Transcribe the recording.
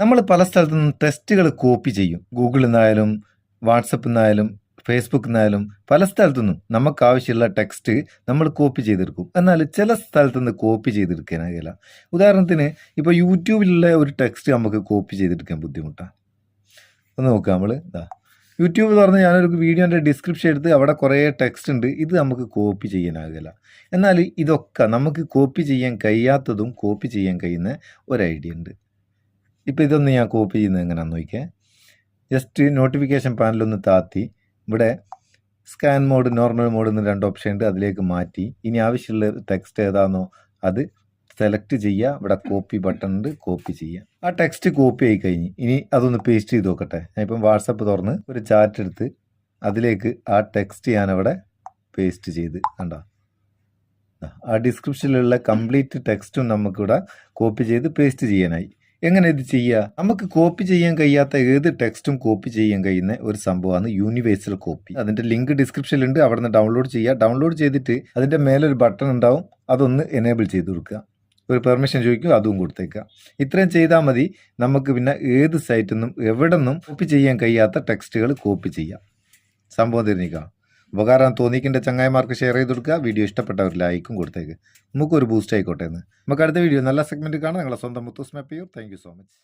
നമ്മൾ പല സ്ഥലത്തു നിന്നും ടെസ്റ്റുകൾ കോപ്പി ചെയ്യും. ഗൂഗിളിൽ നിന്നായാലും വാട്സപ്പിൽ നിന്നായാലും ഫേസ്ബുക്കിൽ നിന്നായാലും പല സ്ഥലത്തു നിന്നും നമുക്ക് ആവശ്യമുള്ള ടെക്സ്റ്റ് നമ്മൾ കോപ്പി ചെയ്തെടുക്കും. എന്നാൽ ചില സ്ഥലത്തു നിന്ന് കോപ്പി ചെയ്തെടുക്കാനാകില്ല ഉദാഹരണത്തിന് ഇപ്പോൾ യൂട്യൂബിലുള്ള ഒരു ടെക്സ്റ്റ് നമുക്ക് കോപ്പി ചെയ്തെടുക്കാൻ ബുദ്ധിമുട്ടാണ്. ഒന്ന് നോക്കാം നമ്മൾ ഇതാ യൂട്യൂബ് തുറന്ന് ഞാനൊരു വീഡിയോന്റെ ഡിസ്ക്രിപ്ഷൻ എടുത്ത് അവിടെ കുറേ ടെക്സ്റ്റ് ഉണ്ട്. ഇത് നമുക്ക് കോപ്പി ചെയ്യാനാകില്ല എന്നാൽ ഇതൊക്കെ നമുക്ക് കോപ്പി ചെയ്യാൻ കഴിയാത്തതും കോപ്പി ചെയ്യാൻ കഴിയുന്ന ഒരു ഐഡിയ ഉണ്ട്. ഇപ്പോൾ ഇതൊന്ന് ഞാൻ കോപ്പി ചെയ്യുന്നത് എങ്ങനെയാണെന്ന് നോക്കിയേ. ജസ്റ്റ് നോട്ടിഫിക്കേഷൻ പാനലൊന്ന് താത്തി. ഇവിടെ സ്കാൻ മോഡ് നോർമൽ മോഡ് എന്ന് രണ്ട് ഓപ്ഷൻ ഉണ്ട്. അതിലേക്ക് മാറ്റി. ഇനി ആവശ്യമുള്ള ടെക്സ്റ്റ് ഏതാണോ അത് സെലക്ട് ചെയ്യുക ഇവിടെ കോപ്പി ബട്ടൺ ഉണ്ട്. കോപ്പി ചെയ്യുക ആ ടെക്സ്റ്റ് കോപ്പി ആയി കഴിഞ്ഞ് ഇനി അതൊന്ന് പേസ്റ്റ് ചെയ്ത് നോക്കട്ടെ. ഞാൻ ഇപ്പം വാട്സപ്പ് തുറന്ന് ഒരു ചാറ്റ് എടുത്ത് അതിലേക്ക് ആ ടെക്സ്റ്റ് ഞാനവിടെ പേസ്റ്റ് ചെയ്ത്. കണ്ടോ? ആ ഡിസ്ക്രിപ്ഷനിലുള്ള കംപ്ലീറ്റ് ടെക്സ്റ്റും നമുക്കിവിടെ കോപ്പി ചെയ്ത് പേസ്റ്റ് ചെയ്യാനായി. എങ്ങനെ ഇത് ചെയ്യുക നമുക്ക് കോപ്പി ചെയ്യാൻ കഴിയാത്ത ഏത് ടെക്സ്റ്റും കോപ്പി ചെയ്യാൻ കഴിയുന്ന ഒരു സംഭവമാണ് യൂണിവേഴ്സൽ കോപ്പി അതിന്റെ ലിങ്ക് ഡിസ്ക്രിപ്ഷനിലുണ്ട് അവിടെ നിന്ന് ഡൗൺലോഡ് ചെയ്യുക ഡൗൺലോഡ് ചെയ്തിട്ട് അതിന്റെ മേലെ ഒരു ബട്ടൺ ഉണ്ടാവും. അതൊന്ന് എനേബിൾ ചെയ്ത് കൊടുക്കുക. ഒരു പെർമിഷൻ ചോദിക്കും അതും കൊടുത്തേക്കുക. ഇത്രയും ചെയ്താൽ മതി. നമുക്ക് പിന്നെ ഏത് സൈറ്റിൽ നിന്നും എവിടെ നിന്നും കോപ്പി ചെയ്യാൻ കഴിയാത്ത ടെക്സ്റ്റുകൾ കോപ്പി ചെയ്യാം. സംഭവം തിരിഞ്ഞിക്കുക ഉപകാരം തോന്നിക്കേണ്ട ചങ്ങായിമാർക്ക് ഷെയർ ചെയ്ത് കൊടുക്കുക. വീഡിയോ ഇഷ്ടപ്പെട്ടവർ ലൈക്കും കൊടുത്തേക്ക്. നമുക്കൊരു ബൂസ്റ്റ് ആയിക്കോട്ടെ എന്ന് നമുക്ക് അടുത്ത വീഡിയോ നല്ല സെഗ്മെന്റ് കാണാം. നിങ്ങളെ സ്വന്തം Muthoos Mappiyoor. Thank so much